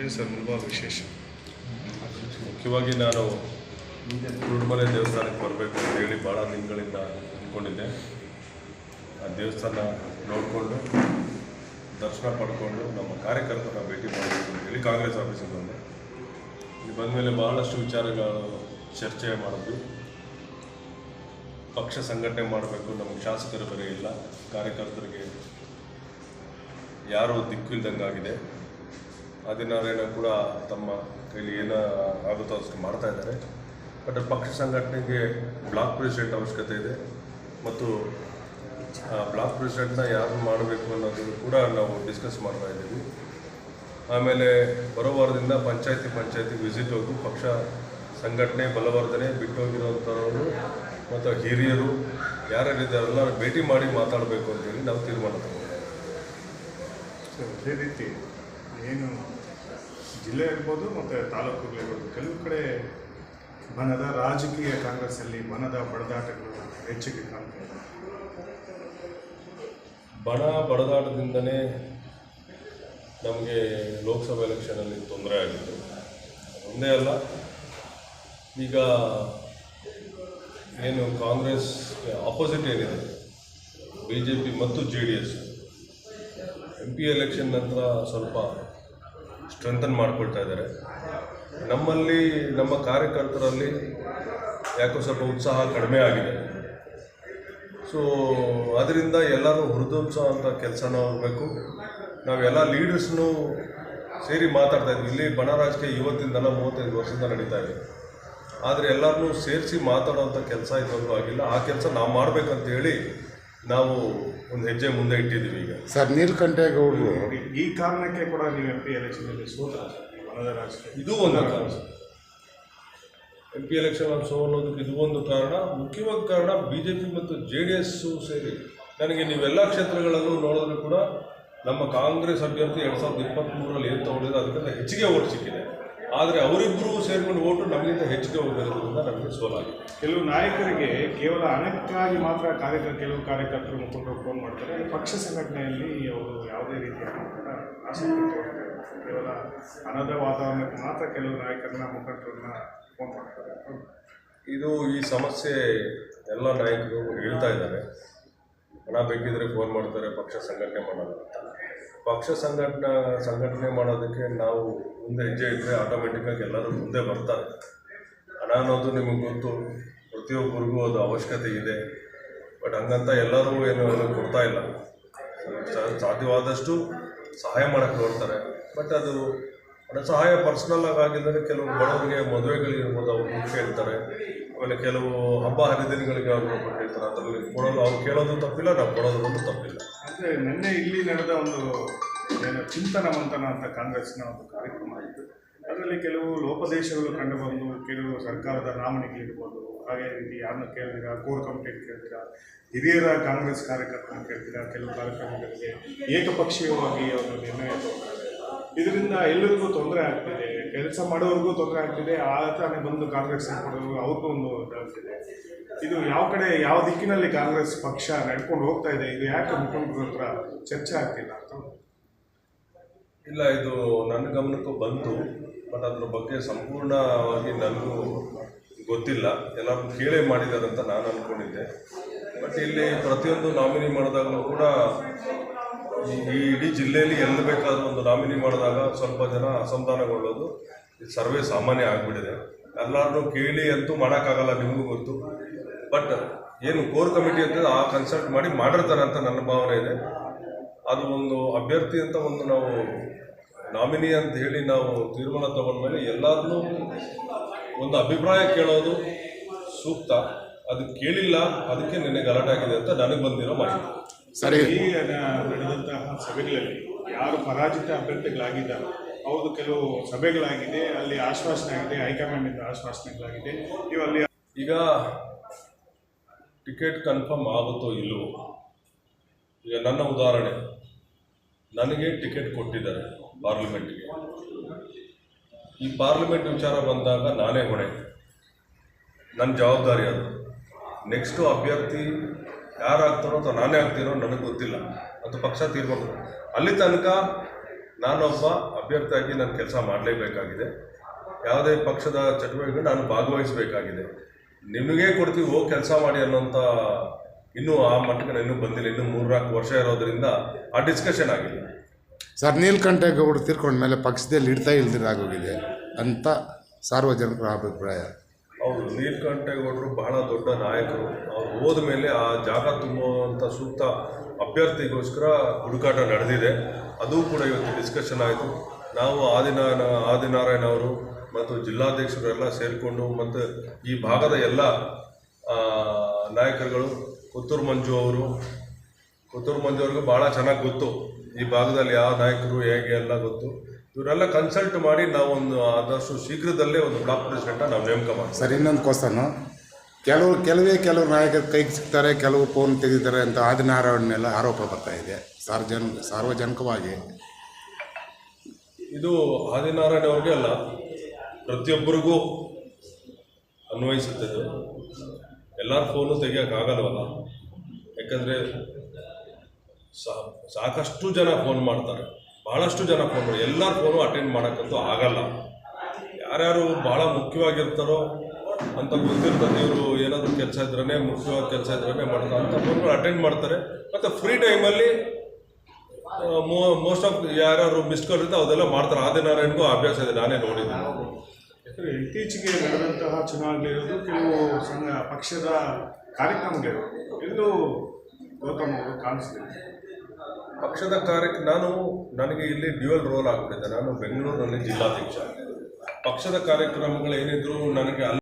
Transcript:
ಏನು ಸರ್ ತುಂಬ ವಿಶೇಷ ಮುಖ್ಯವಾಗಿ ನಾನು ಕುರುಡುಮಲೆ ದೇವಸ್ಥಾನಕ್ಕೆ ಬರಬೇಕು ಅಂತ ಹೇಳಿ ಭಾಳ ದಿನಗಳಿಂದ ಅಂದ್ಕೊಂಡಿದ್ದೆ. ಆ ದೇವಸ್ಥಾನ ನೋಡಿಕೊಂಡು, ದರ್ಶನ ಪಡ್ಕೊಂಡು ನಮ್ಮ ಕಾರ್ಯಕರ್ತರನ್ನ ಭೇಟಿ ಮಾಡಬೇಕು ಅಂತ ಹೇಳಿ ಕಾಂಗ್ರೆಸ್ ಆಫೀಸಿಗೆ ಬಂದೆ. ಇಲ್ಲಿ ಬಂದಮೇಲೆ ಭಾಳಷ್ಟು ವಿಚಾರಗಳು ಚರ್ಚೆ ಮಾಡಿದ್ವಿ. ಪಕ್ಷ ಸಂಘಟನೆ ಮಾಡಬೇಕು, ನಮಗೆ ಶಾಸಕರು ಬೇರೆ ಇಲ್ಲ, ಕಾರ್ಯಕರ್ತರಿಗೆ ಯಾರೂ ದಿಕ್ಕು ಇಲ್ದಂಗಾಗಿದೆ. ಆದಿನಾರಾಯಣ ಕೂಡ ತಮ್ಮ ಕೈಲಿ ಏನೋ ಆಗುತ್ತೋ ಅಷ್ಟು ಮಾಡ್ತಾ ಇದ್ದಾರೆ. ಬಟ್ ಪಕ್ಷ ಸಂಘಟನೆಗೆ ಬ್ಲಾಕ್ ಪ್ರೆಸಿಡೆಂಟ್ ಅವಶ್ಯಕತೆ ಇದೆ. ಮತ್ತು ಬ್ಲಾಕ್ ಪ್ರೆಸಿಡೆಂಟ್ನ ಯಾರು ಮಾಡಬೇಕು ಅನ್ನೋದು ಕೂಡ ನಾವು ಡಿಸ್ಕಸ್ ಮಾಡ್ತಾ ಇದ್ದೀವಿ. ಆಮೇಲೆ, ಬರೋ ವಾರದಿಂದ ಪಂಚಾಯತಿ ಪಂಚಾಯತಿ ವಿಸಿಟ್ ಹೋಗಿ ಪಕ್ಷ ಸಂಘಟನೆ ಬಲವರ್ಧನೆ ಬಿಟ್ಟೋಗಿರೋಂಥವ್ರು ಮತ್ತು ಹಿರಿಯರು ಯಾರ್ಯಾರಿದ್ದಾರೆ ಎಲ್ಲ ಭೇಟಿ ಮಾಡಿ ಮಾತಾಡಬೇಕು ಅಂತೇಳಿ ನಾವು ತೀರ್ಮಾನ ಅದೇ ರೀತಿ ಏನು ಜಿಲ್ಲೆ ಇರ್ಬೋದು ಮತ್ತು ತಾಲೂಕುಗಳಿರ್ಬೋದು ಕೆಲವು ಕಡೆ ಮನದ ರಾಜಕೀಯ ಕಾಂಗ್ರೆಸ್ಸಲ್ಲಿ ಮನದ ಬಡದಾಟಗಳು ಹೆಚ್ಚಿಗೆ ಕಾಣ್ತಾ ಇದೆ. ಬಣ ಬಡದಾಟದಿಂದನೇ ನಮಗೆ ಲೋಕಸಭಾ ಎಲೆಕ್ಷನಲ್ಲಿ ತೊಂದರೆ ಆಗಿತ್ತು. ಒಂದೇ ಅಲ್ಲ, ಈಗ ಏನು ಕಾಂಗ್ರೆಸ್ ಆಪೋಸಿಟ್ ಏನಿದೆ? ಬಿ ಜೆ ಪಿ ಮತ್ತು J D S M P election ನಂತರ ಸ್ವಲ್ಪ ಸ್ಟ್ರೆಂಥನ್ ಮಾಡ್ಕೊಳ್ತಾ ಇದ್ದಾರೆ. ನಮ್ಮಲ್ಲಿ, ನಮ್ಮ ಕಾರ್ಯಕರ್ತರಲ್ಲಿ ಯಾಕೋ ಸ್ವಲ್ಪ ಉತ್ಸಾಹ ಕಡಿಮೆ ಆಗಿದೆ. ಸೊ ಅದರಿಂದ ಎಲ್ಲರೂ ಹುರಿದೋತ್ಸವ ಅಂತ ಕೆಲಸನ ಆಗಬೇಕು. ನಾವೆಲ್ಲ ಲೀಡರ್ಸ್ನು ಸೇರಿ ಮಾತಾಡ್ತಾ ಇದ್ವಿ. ಇಲ್ಲಿ ಬಣ ರಾಜಕೀಯ ಇವತ್ತಿಂದಲ್ಲ ಮೂವತ್ತೈದು ವರ್ಷದಿಂದ ನಡೀತಾ ಇದೆ. ಆದರೆ ಎಲ್ಲರನ್ನೂ ಸೇರಿಸಿ ಮಾತಾಡೋವಂಥ ಕೆಲಸ ಇದುವರೆಗೂ ಆಗಿಲ್ಲ. ಆ ಕೆಲಸ ನಾವು ಮಾಡಬೇಕಂತ ಹೇಳಿ ನಾವು ಒಂದು ಹೆಜ್ಜೆ ಮುಂದೆ ಇಟ್ಟಿದ್ದೀವಿ ಈಗ. ಸರ್ ನೀಲಕಂಠೇಗೌಡರು ಈ ಕಾರಣಕ್ಕೆ ಕೂಡ ನೀವು ಎಂ ಪಿ ಎಲೆಕ್ಷನಲ್ಲಿ ಸೋತ ಬನದ ರಾಜಕೀಯ ಇದು ಒಂದು ಕಾರಣ. ಎಂ ಪಿ ಎಲೆಕ್ಷನ್ ಅಲ್ಲಿ ಸೋಲೋದಕ್ಕೆ ಇದು ಒಂದು ಕಾರಣ. ಮುಖ್ಯವಾದ ಕಾರಣ ಬಿ ಜೆ ಪಿ ಮತ್ತು ಜೆ ಡಿ ಎಸ್ಸು ಸೇರಿ. ನನಗೆ ನೀವೆಲ್ಲ ಕ್ಷೇತ್ರಗಳಲ್ಲೂ ನೋಡಿದ್ರು ಕೂಡ ನಮ್ಮ ಕಾಂಗ್ರೆಸ್ ಅಭ್ಯರ್ಥಿ ಎರಡು ಸಾವಿರದ ಇಪ್ಪತ್ತ್ಮೂರರಲ್ಲಿ ಏನು ತೊಗೊಂಡಿದ್ರೆ ಅದಕ್ಕಿಂತ ಹೆಚ್ಚಿಗೆ ಓಟ್ ಸಿಕ್ಕಿದೆ. ಆದರೆ ಅವರಿಬ್ಬರು ಸೇರಿಕೊಂಡು ಓಟು ನಮಗಿಂತ ಹೆಚ್ಚಿಗೆ ಹೋಗಿರೋದ್ರಿಂದ ನಮಗೆ ಸೋಲಾಗಿದೆ. ಕೆಲವು ನಾಯಕರಿಗೆ ಕೇವಲ ಹಣಕ್ಕಾಗಿ ಮಾತ್ರ ಕಾರ್ಯಕರ್ತ ಕೆಲವು ಕಾರ್ಯಕರ್ತರು ಮುಖಂಡರು ಫೋನ್ ಮಾಡ್ತಾರೆ. ಪಕ್ಷ ಸಂಘಟನೆಯಲ್ಲಿ ಅವರು ಯಾವುದೇ ರೀತಿಯ ಆಸಕ್ತಿ ಕೇವಲ ಹಣದ ವಾತಾವರಣಕ್ಕೆ ಮಾತ್ರ ಕೆಲವು ನಾಯಕರನ್ನ ಮುಖಂಡರನ್ನ ಫೋನ್ ಮಾಡ್ತಾರೆ. ಇದು ಈ ಸಮಸ್ಯೆ ಎಲ್ಲ ನಾಯಕರು ಹೇಳ್ತಾ ಇದ್ದಾರೆ. ಹಣ ಬೇಕಿದ್ರೆ ಫೋನ್ ಮಾಡ್ತಾರೆ ಪಕ್ಷ ಸಂಘಟನೆ ಮಾಡೋದು ಅಂತ. ಪಕ್ಷ ಸಂಘಟನೆ ಸಂಘಟನೆ ಮಾಡೋದಕ್ಕೆ ನಾವು ಮುಂದೆ ಹೆಜ್ಜೆ ಇಟ್ಟರೆ ಆಟೋಮೆಟಿಕ್ಕಾಗಿ ಎಲ್ಲರೂ ಮುಂದೆ ಬರ್ತಾರೆ. ಹಣ ಅನ್ನೋದು ನಿಮಗೆ ಗೊತ್ತು, ಪ್ರತಿಯೊಬ್ಬರಿಗೂ ಅದು ಅವಶ್ಯಕತೆ ಇದೆ. ಬಟ್ ಹಂಗಂತ ಎಲ್ಲರೂ ಏನು ಕೊಡ್ತಾ ಇಲ್ಲ. ಸಾಧ್ಯವಾದಷ್ಟು ಸಹಾಯ ಮಾಡೋಕ್ಕೆ ನೋಡ್ತಾರೆ. ಬಟ್ ಅದು ಸಹಾಯ ಪರ್ಸ್ನಲ್ ಆಗಿ ಆಗಿದ್ದರೆ ಕೆಲವು ಬಡವರಿಗೆ ಮದುವೆಗಳಿರ್ಬೋದು ಅವ್ರು ಮುಂಚೆ ಕೇಳ್ತಾರೆ. ಆಮೇಲೆ ಕೆಲವು ಹಬ್ಬ ಹರಿದಿನಗಳಿಗೆ ಅವರು ಕೊಟ್ಟಿರ್ತಾರೆ ಅದರಲ್ಲಿ ಕೊಡಲು ಅವ್ರು ಕೇಳೋದು ತಪ್ಪಿಲ್ಲ, ನಾವು ಕೊಡೋದು ತಪ್ಪಿಲ್ಲ. ಅಂದರೆ ನಿನ್ನೆ ಇಲ್ಲಿ ನಡೆದ ಒಂದು ಏನು ಚಿಂತನ ಮಂತನ ಅಂತ ಕಾಂಗ್ರೆಸ್ನ ಒಂದು ಕಾರ್ಯಕ್ರಮ ಆಯಿತು ಅದರಲ್ಲಿ ಕೆಲವು ಲೋಪದೇಶಗಳು ಕಂಡುಬಂದು, ಕೆಲವು ಸರ್ಕಾರದ ನಾಮನಿಗಳಿರ್ಬೋದು ಹಾಗೆ ರೀತಿ ಯಾರನ್ನ ಕೇಳಿದ್ರೆ ಕೋರ್ ಕಮಿಟಿ ಕೇಳ್ತೀರಾ, ಹಿರಿಯರ ಕಾಂಗ್ರೆಸ್ ಕಾರ್ಯಕರ್ತರನ್ನು ಕೇಳ್ತೀರಾ, ಕೆಲವು ಕಾರ್ಯಕ್ರಮಗಳಿಗೆ ಏಕಪಕ್ಷೀಯವಾಗಿ ಅವರು ನಿರ್ಣಯ ತಗೊಂಡಿದ್ದಾರೆ ಇದರಿಂದ ಎಲ್ಲರಿಗೂ ತೊಂದರೆ ಆಗ್ತಿದೆ, ಕೆಲಸ ಮಾಡೋರಿಗೂ ತೊಂದರೆ ಆಗ್ತಿದೆ, ಆ ಹತ್ರನೇ ಬಂದು ಕಾಂಗ್ರೆಸ್ ಕೊಡೋರು ಅವ್ರಿಗೂ ಒಂದು ಇದಾಗ್ತಿದೆ ಇದು ಯಾವ ಕಡೆ, ಯಾವ ದಿಕ್ಕಿನಲ್ಲಿ ಕಾಂಗ್ರೆಸ್ ಪಕ್ಷ ನಡ್ಕೊಂಡು ಹೋಗ್ತಾ ಇದೆ, ಇದು ಯಾಕೆ ಮುಖಂಡರ ಹತ್ರ ಚರ್ಚೆ ಆಗ್ತಿಲ್ಲ ಅಂತ? ಇಲ್ಲ, ಇದು ನನ್ನ ಗಮನಕ್ಕೂ ಬಂತು, ಬಟ್ ಅದ್ರ ಬಗ್ಗೆ ಸಂಪೂರ್ಣವಾಗಿ ನನಗೂ ಗೊತ್ತಿಲ್ಲ. ಎಲ್ಲರೂ ಕೇಳೇ ಅಂತ ನಾನು ಅಂದ್ಕೊಂಡಿದ್ದೆ ಬಟ್ ಇಲ್ಲಿ ಪ್ರತಿಯೊಂದು ನಾಮಿನಿ ಮಾಡಿದಾಗಲೂ ಕೂಡ ಈ ಇಡೀ ಜಿಲ್ಲೆಯಲ್ಲಿ ಎಲ್ಲಿ ಬೇಕಾದರೂ ಒಂದು ನಾಮಿನಿ ಮಾಡಿದಾಗ ಸ್ವಲ್ಪ ಜನ ಅಸಮಾಧಾನಗೊಳ್ಳೋದು ಇದು ಸರ್ವೇ ಸಾಮಾನ್ಯ ಆಗಿಬಿಟ್ಟಿದೆ. ಎಲ್ಲರನ್ನೂ ಕೇಳಿ ಅಂತೂ ಮಾಡೋಕ್ಕಾಗಲ್ಲ ನಿಮಗೂ ಗೊತ್ತು. ಬಟ್ ಏನು ಕೋರ್ ಕಮಿಟಿ ಅಂತ ಆ ಕನ್ಸಲ್ಟ್ ಮಾಡಿ ಮಾಡಿರ್ತಾರೆ ಅಂತ ನನ್ನ ಭಾವನೆ ಇದೆ. ಅದು ಒಂದು ಅಭ್ಯರ್ಥಿ ಅಂತ ಒಂದು ನಾವು ನಾಮಿನಿ ಅಂತ ಹೇಳಿ ನಾವು ತೀರ್ಮಾನ ತಗೊಂಡ್ಮೇಲೆ ಎಲ್ಲರನ್ನೂ ಒಂದು ಅಭಿಪ್ರಾಯ ಕೇಳೋದು ಸೂಕ್ತ. ಅದು ಕೇಳಿಲ್ಲ, ಅದಕ್ಕೆ ನಿನಗೆ ಗಲಾಟೆ ಆಗಿದೆ ಅಂತ ನನಗೆ ಬಂದಿರೋ ಮಾಹಿತಿ. ಸರಿ. ನಡೆದಂತಹ ಸಭೆಗಳಲ್ಲಿ ಯಾರು ಪರಾಜಿತ ಅಭ್ಯರ್ಥಿಗಳಾಗಿದ್ದಾರೆ ಹೌದು ಕೆಲವು ಸಭೆಗಳಾಗಿದೆ ಅಲ್ಲಿ ಆಶ್ವಾಸನೆ ಆಗಿದೆ ಹೈಕಮಾಂಡ್ನಿಂದ ಆಶ್ವಾಸನೆಗಳಾಗಿದೆ ನೀವು ಅಲ್ಲಿ ಈಗ ಟಿಕೆಟ್ ಕನ್ಫರ್ಮ್ ಆಗುತ್ತೋ ಇಲ್ಲವೋ? ಈಗ ನನ್ನ ಉದಾಹರಣೆ ನನಗೆ ಟಿಕೆಟ್ ಕೊಟ್ಟಿದ್ದಾರೆ ಪಾರ್ಲಿಮೆಂಟ್ಗೆ. ಈ ಪಾರ್ಲಿಮೆಂಟ್ ವಿಚಾರ ಬಂದಾಗ ನಾನೇ ಹೊಣೆ. ನನ್ನ ಜವಾಬ್ದಾರಿ ಅದು. ನೆಕ್ಸ್ಟು ಅಭ್ಯರ್ಥಿ ಯಾರಾಗ್ತಾರೋ ಅಥವಾ ನಾನೇ ಆಗ್ತೀರೋ ನನಗೆ ಗೊತ್ತಿಲ್ಲ. ಅದು ಪಕ್ಷ ತೀರ್ಮಾನ. ಅಲ್ಲಿ ತನಕ ನಾನೊಬ್ಬ ಅಭ್ಯರ್ಥಿಯಾಗಿ ನಾನು ಕೆಲಸ ಮಾಡಲೇಬೇಕಾಗಿದೆ. ಯಾವುದೇ ಪಕ್ಷದ ಚಟುವಟಿಕೆ ನಾನು ಭಾಗವಹಿಸಬೇಕಾಗಿದೆ. ನಿಮಗೆ ಕೊಡ್ತೀವಿ ಹೋಗಿ ಕೆಲಸ ಮಾಡಿ ಅನ್ನೋಂಥ ಇನ್ನೂ ಆ ಮಟ್ಟಕ್ಕೆ ನಾನು ಇನ್ನೂ ಬಂದಿಲ್ಲ. ಇನ್ನೂ ಮೂರ್ನಾಲ್ಕು ವರ್ಷ ಇರೋದ್ರಿಂದ ಆ ಡಿಸ್ಕಷನ್ ಆಗಿಲ್ಲ. ಸರ್ ನೀಲಕಂಠೇಗೌಡರು ತೀರ್ಕೊಂಡ ಮೇಲೆ ಪಕ್ಷದಲ್ಲಿ ಇಡ್ತಾ ಇಲ್ದಿರಾಗೋಗಿದೆ ಅಂತ ಸಾರ್ವಜನಿಕರ ಅಭಿಪ್ರಾಯ. ಹೌದು ನೀಲಕಂಠೇಗೌಡರು ಬಹಳ ದೊಡ್ಡ ನಾಯಕರು. ಅವ್ರು ಹೋದ ಮೇಲೆ ಆ ಜಾಗ ತುಂಬುವಂಥ ಸೂಕ್ತ ಅಭ್ಯರ್ಥಿಗೋಸ್ಕರ ಹುಡುಕಾಟ ನಡೆದಿದೆ. ಅದು ಕೂಡ ಇವತ್ತು ಡಿಸ್ಕಷನ್ ಆಯಿತು. ನಾವು ಆದಿನಾರಾಯಣ ಆದಿನಾರಾಯಣ ಅವರು ಮತ್ತು ಜಿಲ್ಲಾಧ್ಯಕ್ಷರೆಲ್ಲ ಸೇರಿಕೊಂಡು ಮತ್ತು ಈ ಭಾಗದ ಎಲ್ಲ ನಾಯಕರುಗಳು, ಪುತ್ತೂರು ಮಂಜು ಅವರು, ಪುತ್ತೂರು ಮಂಜು ಅವ್ರಿಗೂ ಭಾಳ ಚೆನ್ನಾಗಿ ಗೊತ್ತು. ಈ ಭಾಗದಲ್ಲಿ ಯಾವ ನಾಯಕರು ಹೇಗೆ ಎಲ್ಲ ಗೊತ್ತು. ಇವರೆಲ್ಲ ಕನ್ಸಲ್ಟ್ ಮಾಡಿ ನಾವು ಒಂದು ಆದಷ್ಟು ಶೀಘ್ರದಲ್ಲೇ ಒಂದು ಬ್ಲಾಕ್ ಪ್ರೆಸಿಡೆಂಟ ನಾವು ನೇಮಕ ಮಾಡಿ ಸರ್ ಇನ್ನೊಂದು ಕ್ವಶನ್ ಕೆಲವು ಕೆಲವೇ ಕೆಲವು ನಾಯಕರು ಕೈಗೆ ಸಿಗ್ತಾರೆ ಕೆಲವು ಫೋನ್ ತೆಗಿತಾರೆ ಅಂತ ಆದಿನಾರಾಯಣ ಮೇಲೆ ಆರೋಪ ಬರ್ತಾ ಇದೆ. ಸಾರ್ವಜನ ಸಾರ್ವಜನಿಕವಾಗಿ. ಇದು ಆದಿನಾರಾಯಣ ಅವ್ರಿಗೆ ಅಲ್ಲ ಪ್ರತಿಯೊಬ್ಬರಿಗೂ ಅನ್ವಯಿಸುತ್ತದೆ ಎಲ್ಲರ ಫೋನು ತೆಗಿಯೋಕ್ಕಾಗಲ್ವಲ್ಲ ಯಾಕಂದರೆ ಸಾಕಷ್ಟು ಜನ ಫೋನ್ ಮಾಡ್ತಾರೆ. ಭಾಳಷ್ಟು ಜನ ಫೋನ್ ಮಾಡಿ ಫೋನು ಅಟೆಂಡ್ ಮಾಡೋಕ್ಕಂತೂ ಆಗಲ್ಲ. ಯಾರ್ಯಾರು ಭಾಳ ಮುಖ್ಯವಾಗಿರ್ತಾರೋ ಅಂತ ಗೊತ್ತಿರ್ತದೆ, ಇವರು ಏನಾದರೂ ಕೆಲಸ ಇದ್ರೇ ಮುಖ್ಯವಾದ ಕೆಲಸ ಇದ್ರೇ ಮಾಡ್ತಾರೆ. ಅಂತ ಫೋನ್ಗಳು ಅಟೆಂಡ್ ಮಾಡ್ತಾರೆ. ಮತ್ತು ಫ್ರೀ ಟೈಮಲ್ಲಿ ಮೋಸ್ಟ್ ಆಫ್ ಯಾರ್ಯಾರು ಮಿಸ್ ಕಾಲ್ ಇರುತ್ತೆ ಅದೆಲ್ಲ ಮಾಡ್ತಾರೆ. ಆದಿನಾರಾಯಣಗೂ ಅಭ್ಯಾಸ ಇದೆ, ನಾನೇ ನೋಡಿದ್ದೀನಿ ಯಾಕಂದರೆ ಇತ್ತೀಚೆಗೆ ನಡೆದಂತಹ ಇರೋದು ಕೆಲವು ಸಂಘ, ಪಕ್ಷದ ಕಾರ್ಯಕ್ರಮಗಳು. ಎಲ್ಲೂ ಗೌತಮ್ ಅವರು ಪಕ್ಷದ ಕಾರ್ಯಕ್ಕೆ ನಾನು, ನನಗೆ ಇಲ್ಲಿ ಡ್ಯುಯಲ್ ರೋಲ್ ಆಗ್ಬಿಟ್ಟಿದೆ. ನಾನು ಬೆಂಗಳೂರಿನಲ್ಲಿ ಜಿಲ್ಲಾಧ್ಯಕ್ಷ. ಪಕ್ಷದ ಕಾರ್ಯಕ್ರಮಗಳು ಏನಿದ್ರು ನನಗೆ